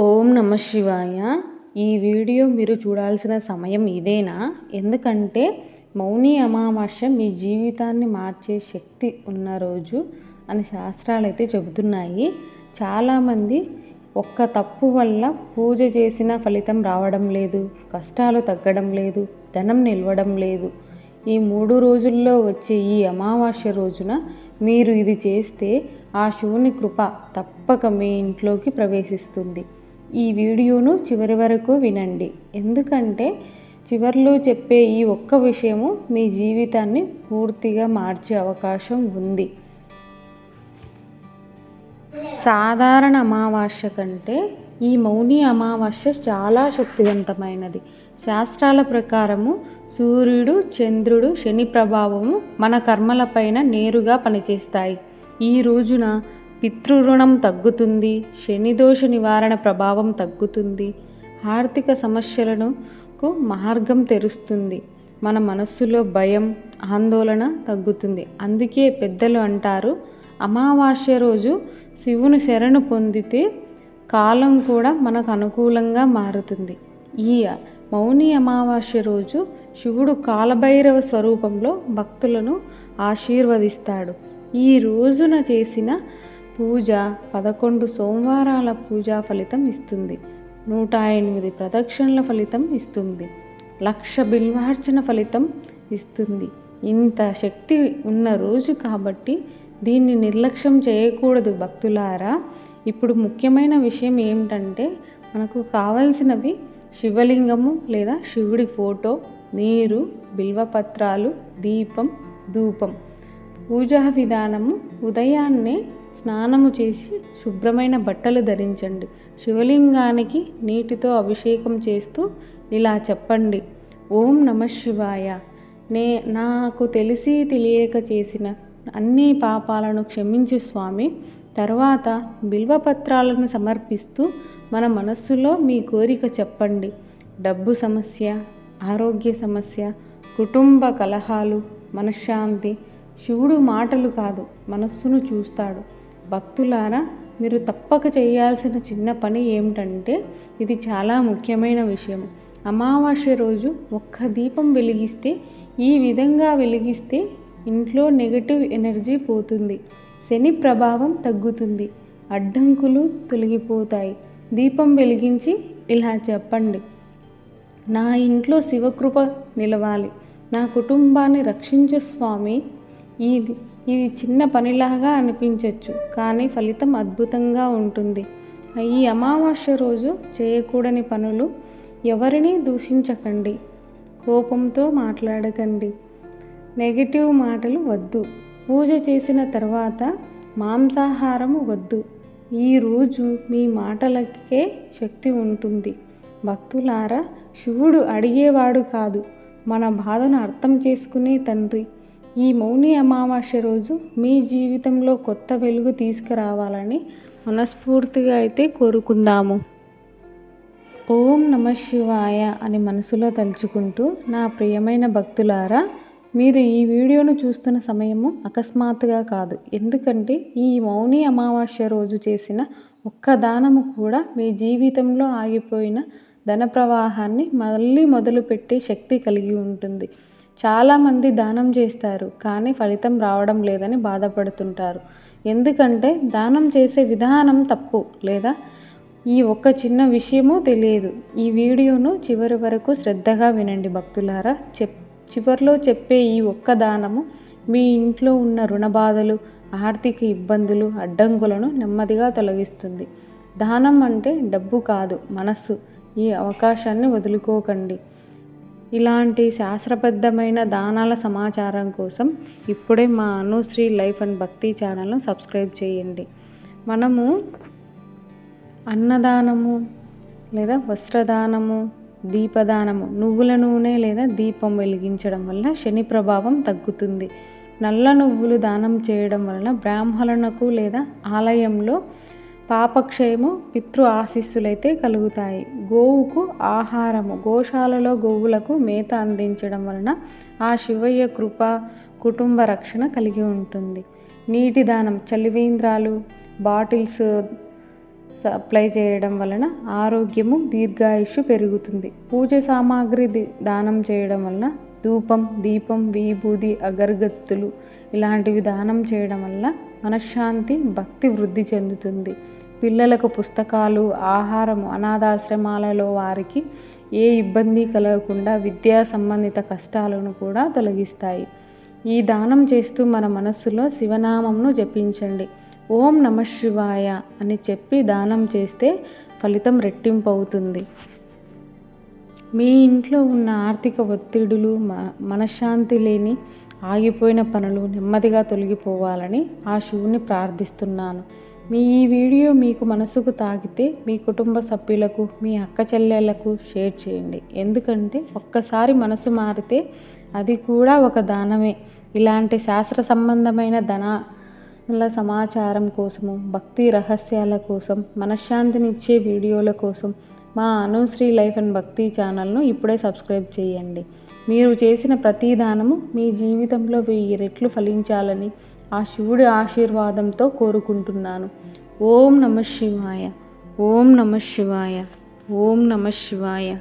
ఓం నమ శివాయ. ఈ వీడియో మీరు చూడాల్సిన సమయం ఇదేనా? ఎందుకంటే మౌని అమావాస్య మీ జీవితాన్ని మార్చే శక్తి ఉన్న రోజు అని శాస్త్రాలు అయితే చెబుతున్నాయి. చాలామంది ఒక్క తప్పు వల్ల పూజ చేసిన ఫలితం రావడం లేదు కష్టాలు తగ్గడం లేదు ధనం నిలవడం లేదు. ఈ మూడు రోజుల్లో వచ్చే ఈ అమావాస్య రోజున మీరు ఇది చేస్తే ఆ శివుని కృప తప్పక మీ ఇంట్లోకి ప్రవేశిస్తుంది. ఈ వీడియోను చివరి వరకు వినండి. ఎందుకంటే చివరిలో చెప్పే ఈ ఒక్క విషయము మీ జీవితాన్ని పూర్తిగా మార్చే అవకాశం ఉంది. సాధారణ అమావాస్య కంటే ఈ మౌని అమావాస్య చాలా శక్తివంతమైనది. శాస్త్రాల ప్రకారము సూర్యుడు చంద్రుడు శని ప్రభావము మన కర్మలపైన నేరుగా పనిచేస్తాయి. ఈ రోజున పితృరుణం తగ్గుతుంది శని దోష నివారణ ప్రభావం తగ్గుతుంది ఆర్థిక సమస్యలకు మార్గం తెరుస్తుంది మన మనస్సులో భయం ఆందోళన తగ్గుతుంది. అందుకే పెద్దలు అంటారు అమావాస్య రోజు శివుని శరణు పొందితే కాలం కూడా మనకు అనుకూలంగా మారుతుంది. ఈ మౌని అమావాస్య రోజు శివుడు కాలభైరవ స్వరూపంలో భక్తులను ఆశీర్వదిస్తాడు. ఈ రోజున చేసిన పూజ పదకొండు సోమవారాల పూజా ఫలితం ఇస్తుంది. నూట ఎనిమిది ప్రదక్షిణల ఫలితం ఇస్తుంది. లక్ష బిల్వార్చన ఫలితం ఇస్తుంది. ఇంత శక్తి ఉన్న రోజు కాబట్టి దీన్ని నిర్లక్ష్యం చేయకూడదు భక్తులారా. ఇప్పుడు ముఖ్యమైన విషయం ఏమిటంటే మనకు కావలసినవి శివలింగము లేదా శివుడి ఫోటో నీరు బిల్వపత్రాలు దీపం ధూపం. పూజా విధానము ఉదయాన్నే స్నానము చేసి శుభ్రమైన బట్టలు ధరించండి. శివలింగానికి నీటితో అభిషేకం చేస్తూ ఇలా చెప్పండి. ఓం నమ శివాయ. నే నాకు తెలిసి తెలియక చేసిన అన్ని పాపాలను క్షమించు స్వామి. తర్వాత బిల్వపత్రాలను సమర్పిస్తూ మన మనస్సులో మీ కోరిక చెప్పండి. డబ్బు సమస్య ఆరోగ్య సమస్య కుటుంబ కలహాలు మనశ్శాంతి. శివుడు మాటలు కాదు మనస్సును చూస్తాడు. భక్తులారా మీరు తప్పక చేయాల్సిన చిన్న పని ఏమిటంటే ఇది చాలా ముఖ్యమైన విషయం. అమావాస్య రోజు ఒక్క దీపం వెలిగిస్తే ఈ విధంగా వెలిగిస్తే ఇంట్లో నెగటివ్ ఎనర్జీ పోతుంది. శని ప్రభావం తగ్గుతుంది. అడ్డంకులు తొలగిపోతాయి. దీపం వెలిగించి ఇలా చెప్పండి. నా ఇంట్లో శివకృప నిలవాలి. నా కుటుంబాన్ని రక్షించు స్వామి ఇది ఇది చిన్న పనిలాగా అనిపించవచ్చు కానీ ఫలితం అద్భుతంగా ఉంటుంది. ఈ అమావాస్య రోజు చేయకూడని పనులు ఎవరిని దూషించకండి. కోపంతో మాట్లాడకండి. నెగిటివ్ మాటలు వద్దు. పూజ చేసిన తర్వాత మాంసాహారము వద్దు. ఈరోజు మీ మాటలకే శక్తి ఉంటుంది. భక్తులారా శివుడు అడిగేవాడు కాదు. మన బాధను అర్థం చేసుకునే తండ్రి. ఈ మౌని అమావాస్య రోజు మీ జీవితంలో కొత్త వెలుగు తీసుకురావాలని మనస్ఫూర్తిగా అయితే కోరుకుందాము. ఓం నమ శివాయ అని మనసులో తలుచుకుంటూ నా ప్రియమైన భక్తులారా మీరు ఈ వీడియోను చూస్తున్న సమయము అకస్మాత్తుగా కాదు. ఎందుకంటే ఈ మౌని అమావాస్య రోజు చేసిన ఒక్క దానము కూడా మీ జీవితంలో ఆగిపోయిన ధన ప్రవాహాన్ని మళ్ళీ మొదలుపెట్టే శక్తి కలిగి ఉంటుంది. చాలామంది దానం చేస్తారు కానీ ఫలితం రావడం లేదని బాధపడుతుంటారు. ఎందుకంటే దానం చేసే విధానం తప్పు లేదా? ఈ ఒక్క చిన్న విషయము తెలియదు. ఈ వీడియోను చివరి వరకు శ్రద్ధగా వినండి భక్తులారా. చెప్ చివరిలో చెప్పే ఈ ఒక్క దానము మీ ఇంట్లో ఉన్న రుణ బాధలు ఆర్థిక ఇబ్బందులు అడ్డంకులను నెమ్మదిగా తొలగిస్తుంది. దానం అంటే డబ్బు కాదు మనస్సు. ఈ అవకాశాన్ని వదులుకోకండి. ఇలాంటి శాస్త్రబద్ధమైన దానాల సమాచారం కోసం ఇప్పుడే మా అనుశ్రీ లైఫ్ అండ్ భక్తి ఛానల్ను సబ్స్క్రైబ్ చేయండి. మనము అన్నదానము లేదా వస్త్రదానము దీపదానము నువ్వుల నూనె లేదా దీపం వెలిగించడం వల్ల శని ప్రభావం తగ్గుతుంది. నల్ల నువ్వులు దానం చేయడం వలన బ్రాహ్మణులకు లేదా ఆలయంలో పాపక్షయము పితృ ఆశీస్సులైతే కలుగుతాయి. గోవుకు ఆహారము గోశాలలో గోవులకు మేత అందించడం వలన ఆ శివయ్య కృప కుటుంబ రక్షణ కలిగి ఉంటుంది. నీటి దానం చలివేంద్రాలు బాటిల్స్ సప్లై చేయడం వలన ఆరోగ్యము దీర్ఘాయుష్ పెరుగుతుంది. పూజ సామాగ్రి దానం చేయడం వలన ధూపం దీపం విభూది అగరగత్తులు ఇలాంటివి దానం చేయడం వల్ల మనశ్శాంతి భక్తి వృద్ధి చెందుతుంది. పిల్లలకు పుస్తకాలు ఆహారం అనాథాశ్రమాలలో వారికి ఏ ఇబ్బంది కలగకుండా విద్యా సంబంధిత కష్టాలను కూడా తొలగిస్తాయి. ఈ దానం చేస్తూ మన మనస్సులో శివనామంను జపించండి. ఓం నమ శివాయ అని చెప్పి దానం చేస్తే ఫలితం రెట్టింపు అవుతుంది మీ ఇంట్లో ఉన్న ఆర్థిక ఒత్తిడులు మ- మనశ్శాంతి లేని ఆగిపోయిన పనులు నెమ్మదిగా తొలగిపోవాలని ఆ శివుని ప్రార్థిస్తున్నాను. మీ ఈ వీడియో మీకు మనసుకు తాకితే మీ కుటుంబ సభ్యులకు మీ అక్క చెల్లెళ్ళకు షేర్ చేయండి. ఎందుకంటే ఒక్కసారి మనసు మారితే అది కూడా ఒక దానమే. ఇలాంటి శాస్త్ర సంబంధమైన ధనాల సమాచారం కోసము భక్తి రహస్యాల కోసం మనశ్శాంతినిచ్చే వీడియోల కోసం మా అనుశ్రీ లైఫ్ అండ్ భక్తి ఛానల్ను ఇప్పుడే సబ్స్క్రైబ్ చేయండి. మీరు చేసిన ప్రతి దానము మీ జీవితంలో వెయ్యి రెట్లు ఫలించాలని ఆ శివుడి ఆశీర్వాదంతో కోరుకుంటున్నాను. ఓం నమ శివాయ. ఓం నమ శివాయ. ఓం నమ శివాయ.